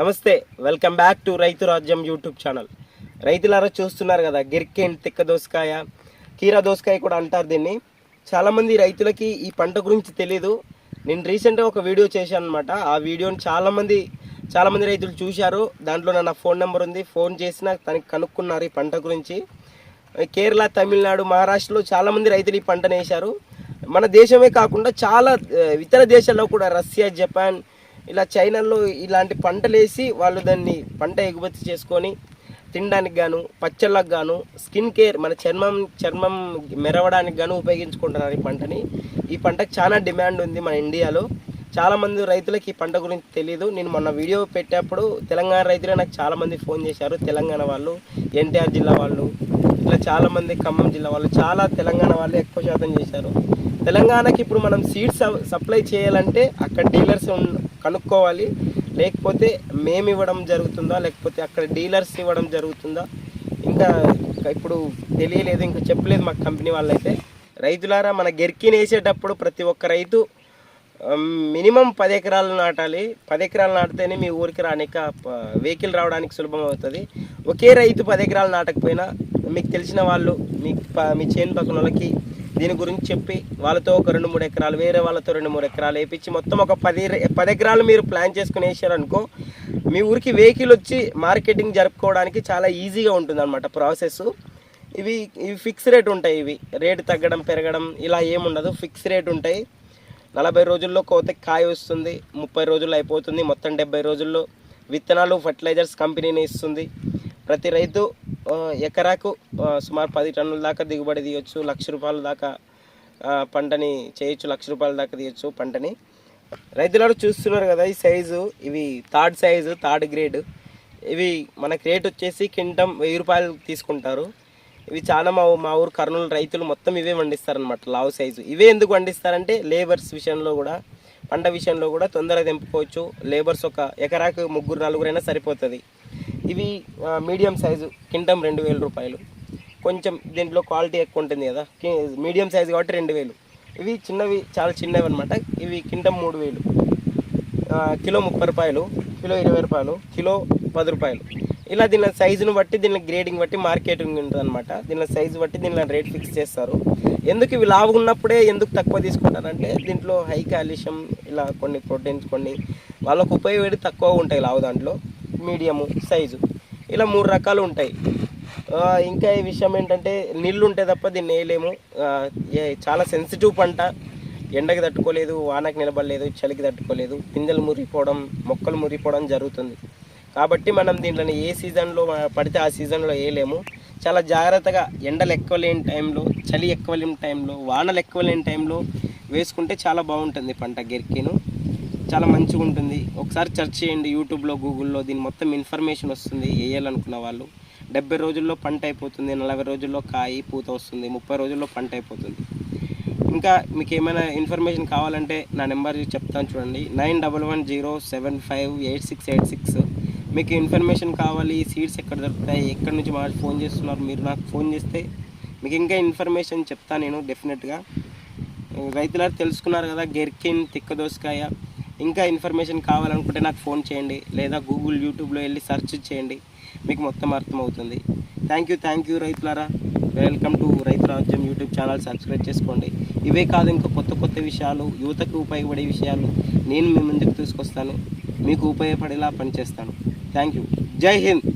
నమస్తే welcome back to రైతు Rajyam YouTube channel రైతులారా చూస్తున్నారు కదా గిరికెన్ తిక్క దోసకాయ కీరా దోసకాయ కూడా అంటారు దీన్ని. చాలామంది రైతులకి ఈ పంట గురించి తెలియదు నేను రీసెంట్గా ఒక వీడియో చేశాను అనమాట ఆ వీడియోని చాలామంది చాలామంది రైతులు చూశారు. దాంట్లో నా ఫోన్ నెంబర్ ఉంది. ఫోన్ చేసిన తనకి కనుక్కున్నారు ఈ పంట గురించి. కేరళ తమిళనాడు మహారాష్ట్రలో చాలామంది రైతులు ఈ పంటను వేశారు. మన దేశమే కాకుండా చాలా ఇతర దేశాల్లో కూడా రష్యా జపాన్ ఇలా చైనాలో ఇలాంటి పంటలు వేసి వాళ్ళు దాన్ని పంట ఎగుమతి చేసుకొని తినడానికి గాను పచ్చళ్ళకు గాను స్కిన్ కేర్ మన చర్మం చర్మం మెరవడానికి గాను ఉపయోగించుకుంటున్నారు ఈ పంటని. ఈ పంటకు చాలా డిమాండ్ ఉంది మన ఇండియాలో. చాలామంది రైతులకు ఈ పంట గురించి తెలియదు నేను మొన్న వీడియో పెట్టేప్పుడు తెలంగాణ రైతులే నాకు చాలామంది ఫోన్ చేశారు. తెలంగాణ వాళ్ళు ఎన్టీఆర్ జిల్లా వాళ్ళు ఇట్లా చాలా మంది ఖమ్మం జిల్లా వాళ్ళు చాలా తెలంగాణ వాళ్ళు ఎక్కువ శాతం చేశారు. తెలంగాణకి ఇప్పుడు మనం సీడ్స్ సప్లై చేయాలంటే అక్కడ డీలర్స్ కనుక్కోవాలి. లేకపోతే మేము ఇవ్వడం జరుగుతుందా? లేకపోతే అక్కడ డీలర్స్ ఇవ్వడం జరుగుతుందా? ఇంకా ఇంకా ఇప్పుడు తెలియలేదు ఇంకా చెప్పలేదు మా కంపెనీ వాళ్ళైతే. రైతులారా మన గెర్కిని వేసేటప్పుడు ప్రతి ఒక్క రైతు మినిమం పది ఎకరాలు నాటాలి. పది ఎకరాలు నాటితేనే మీ ఊరికి రానిక వెహికల్ రావడానికి సులభం అవుతుంది ఒకే రైతు పది ఎకరాలు నాటకపోయినా మీకు తెలిసిన వాళ్ళు మీ మీ చేను పక్కన వాళ్ళకి దీని గురించి చెప్పి వాళ్ళతో ఒక రెండు మూడు ఎకరాలు వేరే వాళ్ళతో రెండు మూడు ఎకరాలు వేయించి మొత్తం ఒక పది పది ఎకరాలు మీరు ప్లాన్ చేసుకుని వేసారనుకో మీ ఊరికి వెహికల్ వచ్చి మార్కెటింగ్ జరుపుకోవడానికి చాలా ఈజీగా ఉంటుంది అనమాట ప్రాసెస్ ఇవి ఇవి ఫిక్స్ రేట్ ఉంటాయి ఇవి. రేటు తగ్గడం పెరగడం ఇలా ఏముండదు ఫిక్స్ రేట్ ఉంటాయి. నలభై రోజుల్లో కోత కాయ వస్తుంది ముప్పై రోజుల్లో అయిపోతుంది మొత్తం డెబ్బై రోజుల్లో విత్తనాలు ఫర్టిలైజర్స్ కంపెనీని ఇస్తుంది. ప్రతి రైతు ఎకరాకు సుమారు పది టన్నుల దాకా దిగుబడి తీయొచ్చు లక్ష రూపాయల దాకా పంటని చేయొచ్చు లక్ష రూపాయల దాకా తీయొచ్చు పంటని. రైతులు చూస్తున్నారు కదా ఈ సైజు ఇవి థర్డ్ సైజు థర్డ్ గ్రేడ్. ఇవి మనకి రేట్ వచ్చేసి కింటం వెయ్యి రూపాయలు తీసుకుంటారు. ఇవి చాలా మా మా ఊరు కర్నూలు రైతులు మొత్తం ఇవే పండిస్తారనమాట లావు సైజు. ఇవే ఎందుకు పండిస్తారంటే లేబర్స్ విషయంలో కూడా పంట విషయంలో కూడా తొందరగా తెంపుకోవచ్చు. లేబర్స్ ఒక ఎకరాకు ముగ్గురు నలుగురైనా సరిపోతుంది. ఇవి మీడియం సైజు కింటం రెండు వేల రూపాయలు. కొంచెం దీంట్లో క్వాలిటీ ఎక్కువ ఉంటుంది కదా మీడియం సైజు కాబట్టి రెండు వేలు. ఇవి చిన్నవి చాలా చిన్నవి అనమాట ఇవి కింటం మూడు వేలు. కిలో ముప్పై రూపాయలు కిలో ఇరవై రూపాయలు కిలో పది రూపాయలు. ఇలా దీని సైజును బట్టి దీని గ్రేడింగ్ బట్టి మార్కెటింగ్ ఉంటుంది అనమాట దీని సైజు బట్టి దీని రేట్ ఫిక్స్ చేస్తారు. ఎందుకు ఇవి లావు ఉన్నప్పుడే ఎందుకు తక్కువ తీసుకుంటారంటే దీంట్లో హై కాల్షియం ఇలా కొన్ని ప్రోటీన్స్ కొన్ని వాళ్ళకు ఉపయోగపడి తక్కువ ఉంటాయి లావు దాంట్లో. Medium size. ఇలా మూడు రకాలు ఉంటాయి. ఇంకా ఈ విషయం ఏంటంటే నీళ్ళు ఉంటే తప్ప దీన్ని వేయలేము. ఏ- చాలా సెన్సిటివ్ పంట. ఎండకి తట్టుకోలేదు వానకి నిలబడలేదు చలికి తట్టుకోలేదు. పిందెలు మురిగిపోవడం మొక్కలు మురిగిపోవడం జరుగుతుంది. కాబట్టి మనం దీంట్లో ఏ సీజన్లో పడితే ఆ సీజన్లో వేయలేము. చాలా జాగ్రత్తగా ఎండలు ఎక్కువ లేని టైంలో చలి ఎక్కువ లేని టైంలో వానలు ఎక్కువ లేని టైంలో వేసుకుంటే చాలా బాగుంటుంది పంట గెరికిను. చాలా మంచిగా ఉంటుంది. ఒకసారి సెర్చ్ చేయండి యూట్యూబ్లో గూగుల్లో. దీని మొత్తం ఇన్ఫర్మేషన్ వస్తుంది. వేయాలనుకున్న వాళ్ళు. డెబ్బై రోజుల్లో పంట అయిపోతుంది నలభై రోజుల్లో కాయి పూత వస్తుంది ముప్పై రోజుల్లో పంట అయిపోతుంది. ఇంకా మీకు ఏమైనా ఇన్ఫర్మేషన్ కావాలంటే నా నెంబర్ చెప్తాను చూడండి. Nine double one zero seven five eight six eight six. మీకు ఇన్ఫర్మేషన్ కావాలి సీడ్స్ ఎక్కడ దొరుకుతాయి ఎక్కడి నుంచి మాకు ఫోన్ చేస్తున్నారు మీరు నాకు ఫోన్ చేస్తే మీకు ఇంకా ఇన్ఫర్మేషన్ చెప్తాను నేను డెఫినెట్గా. రైతులారు తెలుసుకున్నారు కదా గెర్కిన్ తిక్క దోసకాయ ఇంకా ఇన్ఫర్మేషన్ కావాలనుకుంటే నాకు ఫోన్ చేయండి. లేదా గూగుల్ యూట్యూబ్లో వెళ్ళి సెర్చ్ చేయండి. మీకు మొత్తం అర్థమవుతుంది. Thank you thank you రైతులారా. Welcome to Rythu Rajyam YouTube channel subscribe చేసుకోండి. ఇవే కాదు ఇంకా కొత్త కొత్త విషయాలు యువతకు ఉపయోగపడే విషయాలు నేను మీ ముందుకు తీసుకొస్తాను. మీకు ఉపయోగపడేలా పనిచేస్తాను. థ్యాంక్ యూ జై హింద్.